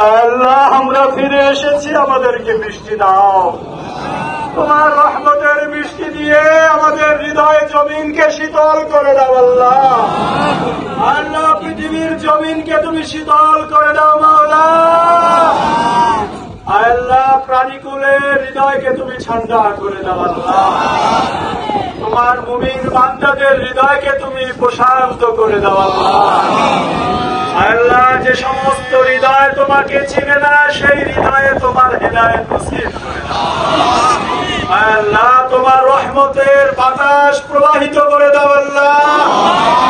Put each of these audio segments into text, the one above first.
আল্লাহ, আমরা ফিরে এসেছি, আমাদেরকে বৃষ্টি দাও। তোমার রহমতের বৃষ্টি দিয়ে আমাদের হৃদয় জমিনকে শীতল করে দাও, আল্লাহ। আল্লাহ পৃথিবীর জমিনকে তুমি শীতল করে দাও, মাওলা। আল্লাহ, প্রাণীকুলের হৃদয়কে তুমি ঠান্ডা করে দাও, আল্লাহ। তোমার মুমিন বান্দাদের হৃদয়কে তুমি প্রশান্ত করে দাও, আল্লাহ। আল্লাহ যে সমস্ত হৃদয় তোমাকে চিনে না, সেই হৃদয়ে তোমার হৃদয় নসিব আল্লাহ তোমার রহমতের বাতাস প্রবাহিত করে দাও, আল্লাহ।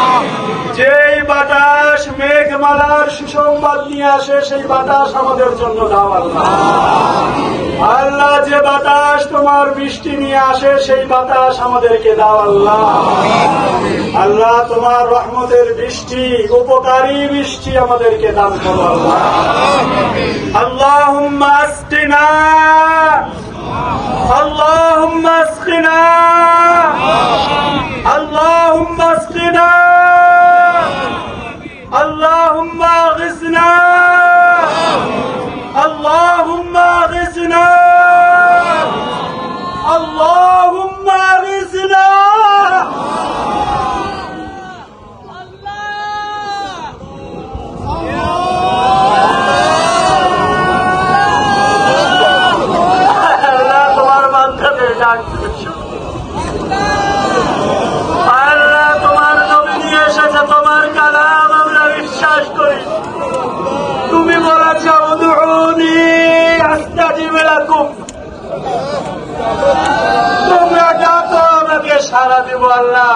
সুসংবাদ নিয়ে আসে, সেই বাতাস আমাদের জন্য দাও আল্লাহ। আল্লাহ, যে বাতাস তোমার বৃষ্টি নিয়ে আসে, সেই বাতাস আমাদেরকে দাও আল্লাহ। আল্লাহ, তোমার রহমতের বৃষ্টি, উপকারী বৃষ্টি আমাদেরকে দান করো আল্লাহ। আস্তাজিব লাকুম তোমরা ডাকো, আমাকে সারা দিব আল্লাহ।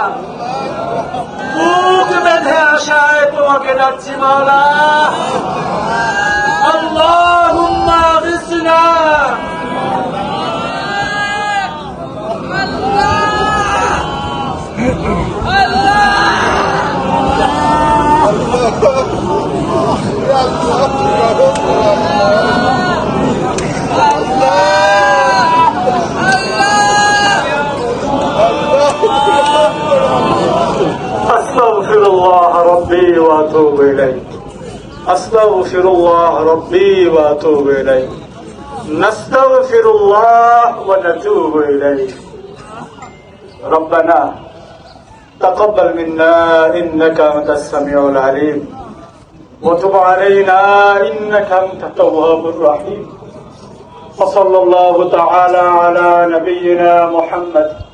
বুক বেঁধে আসায় তোমাকে ডাকছি মাওলা। আল্লাহুম্মা বিসনা أستغفر الله ربي وأتوب إليه. أستغفر الله ربي وأتوب إليه. نستغفر الله ونتوب إليه. ربنا تقبل منا إنك أنت السميع العليم. وتب علينا إنك أنت التواب الرحيم. وصلى الله تعالى على نبينا محمد.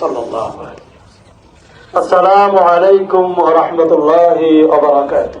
صلى الله عليه وسلم السلام عليكم ورحمة الله وبركاته